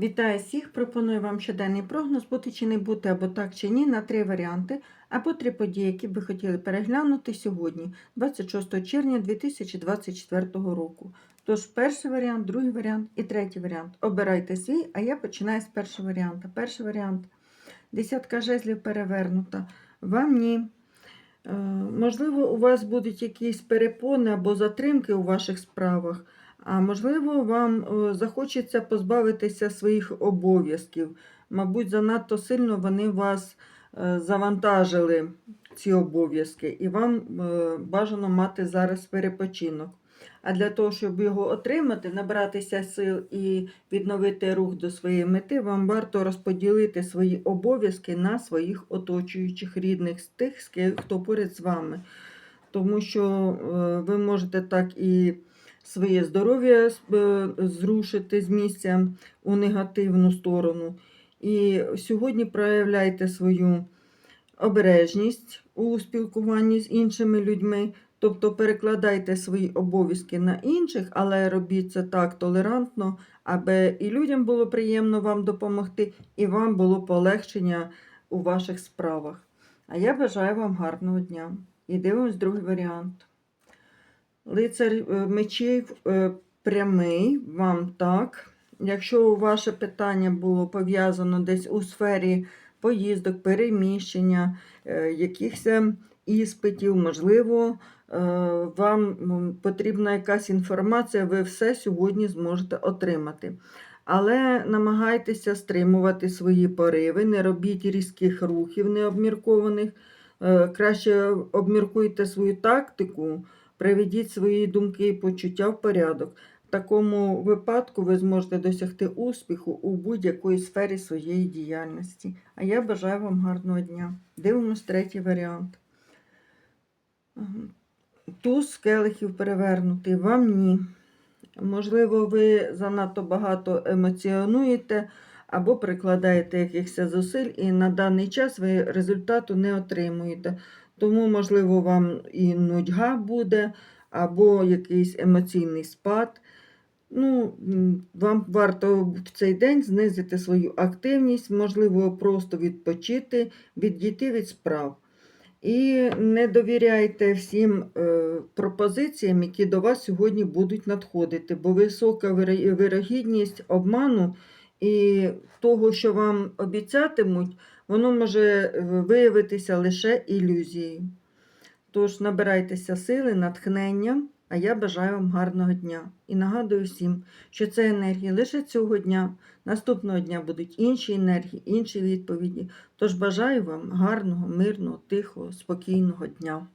Вітаю всіх! Пропоную вам щоденний прогноз бути чи не бути, або так чи ні, на три варіанти, або три події, які би хотіли переглянути сьогодні, 26 червня 2024 року. Тож, перший варіант, другий варіант і третій варіант. Обирайте свій, а я починаю з першого варіанту. Перший варіант десятка жезлів перевернута. Вам ні. Е, Можливо, у вас будуть якісь перепони або затримки у ваших справах. А можливо, вам е, захочеться позбавитися своїх обов'язків. Мабуть, занадто сильно вони вас е, завантажили, ці обов'язки, і вам е, бажано мати зараз перепочинок. А для того, щоб його отримати, набратися сил і відновити рух до своєї мети, вам варто розподілити свої обов'язки на своїх оточуючих рідних, тих, хто поряд з вами. Тому що ви можете так і своє здоров'я е, зрушити з місця у негативну сторону. І сьогодні проявляйте свою обережність у спілкуванні з іншими людьми, тобто перекладайте свої обов'язки на інших, але робіть це так толерантно, аби і людям було приємно вам допомогти, і вам було полегшення у ваших справах. А я бажаю вам гарного дня. І дивимось другий варіант. Лицар е, мечів е, прямий, вам так. Якщо ваше питання було пов'язано десь у сфері поїздок, переміщення, е, якихось іспитів, можливо, вам потрібна якась інформація, ви все сьогодні зможете отримати. Але намагайтеся стримувати свої пориви, не робіть різких рухів необміркованих. Краще обміркуйте свою тактику, приведіть свої думки і почуття в порядок. В такому випадку ви зможете досягти успіху у будь-якої сфері своєї діяльності. А я бажаю вам гарного дня. Дивимось третій варіант. Туз келихів перевернутий, вам ні. Можливо, ви занадто багато емоціонуєте або прикладаєте якихось зусиль, і на даний час ви результату не отримуєте. Тому, можливо, вам і нудьга буде, або якийсь емоційний спад. Ну, вам варто в цей день знизити свою активність, можливо, просто відпочити, відійти від справ. І не довіряйте всім е, пропозиціям, які до вас сьогодні будуть надходити, бо висока вирогідність обману і того, що вам обіцятимуть, воно може е, виявитися лише ілюзією. Тож набирайтеся сили, натхнення, а я бажаю вам гарного дня. І нагадую всім, що це енергії лише цього дня. Наступного дня будуть інші енергії, інші відповіді. Тож бажаю вам гарного, мирного, тихого, спокійного дня.